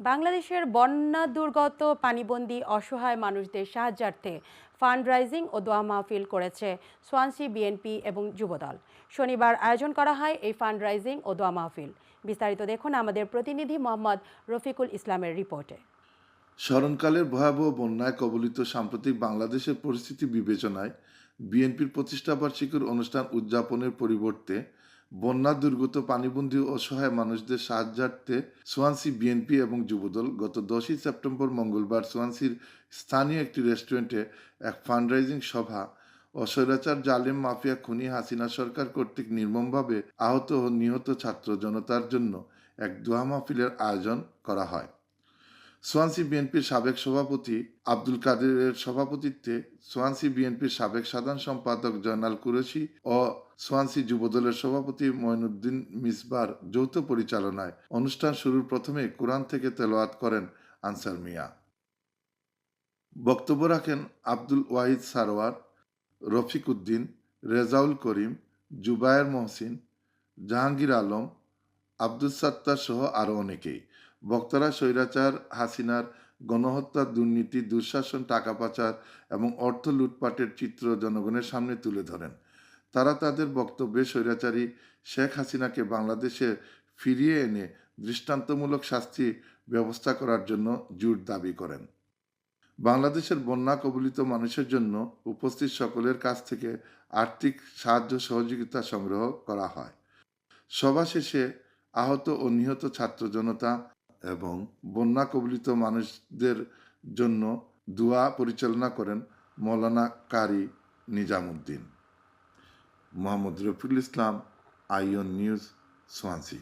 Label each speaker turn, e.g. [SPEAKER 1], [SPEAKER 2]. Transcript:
[SPEAKER 1] বাংলাদেশের বন্যা দুর্গত পানিবন্দী অসহায় মানুষদের সাহায্যার্থে ফান্ড রাইজিং ও দোয়া মাহফিল করেছে সোয়ানসি বিএনপি এবং যুবদল। শনিবার আয়োজন করা হয় এই ফান্ড রাইজিং ও দোয়া মাহফিল। বিস্তারিত দেখুন আমাদের প্রতিনিধি মোহাম্মদ রফিকুল ইসলামের রিপোর্টে।
[SPEAKER 2] স্মরণকালের ভয়াবহ বন্যায় কবলিত সাম্প্রতিক বাংলাদেশের পরিস্থিতি বিবেচনায় বিএনপির প্রতিষ্ঠাবার্ষিকীর অনুষ্ঠান উদযাপনের পরিবর্তে বন্যা দুর্গত পানিবন্দী অসহায় মানুষদের সাহায্যার্থে সোয়ানসি বিএনপি এবং যুবদল গত দশই সেপ্টেম্বর মঙ্গলবার সোয়ানসির স্থানীয় একটি রেস্টুরেন্টে এক ফান্ডরাইজিং সভা ও স্বৈরাচার জালেম মাফিয়া খুনি হাসিনা সরকার কর্তৃক নির্মমভাবে আহত ও নিহত ছাত্র জনতার জন্য এক দোয়া মাহফিলের আয়োজন করা হয়। সোয়ানসি বিএনপির সাবেক সভাপতি আব্দুল কাদেরের সভাপতিত্বে সোয়ানসি বিএনপির সাবেক সাধারণ সম্পাদক জয়নাল কুরেশি ও সোয়ানসি যুবদলের সভাপতি মঈনুদ্দিন মিসবার যৌথ পরিচালনায় অনুষ্ঠান শুরুর প্রথমে কোরআন থেকে তেলাওয়াত করেন আনসার মিয়া। বক্তব্য রাখেন আব্দুল ওয়াহিদ সারোয়ার রফিক উদ্দিন, রেজাউল করিম, জুবায়ের মহসিন, জাহাঙ্গীর আলম আব্দুল সাত্তার সহ আরও অনেকেই। বক্তারা স্বৈরাচার, হাসিনার গণহত্যা দুর্নীতি, দুঃশাসন, টাকা পাচার এবং অর্থ লুটপাটের চিত্র জনগণের সামনে তুলে ধরেন। তারা তাদের বক্তব্যে স্বৈরাচারী শেখ হাসিনাকে বাংলাদেশে ফিরিয়ে এনে দৃষ্টান্তমূলক শাস্তি ব্যবস্থা করার জন্য জোর দাবি করেন। বাংলাদেশের বন্যা কবলিত মানুষের জন্য উপস্থিত সকলের কাছ থেকে আর্থিক সাহায্য সহযোগিতা সংগ্রহ করা হয়। সভা শেষে আহত ও নিহত ছাত্র জনতা এবং বন্যা কবলিত মানুষদের জন্য দোয়া পরিচালনা করেন মৌলানা কারি নিজামুদ্দিন। Mohammad Rafiqul Islam, আইয়ন news, Swansea.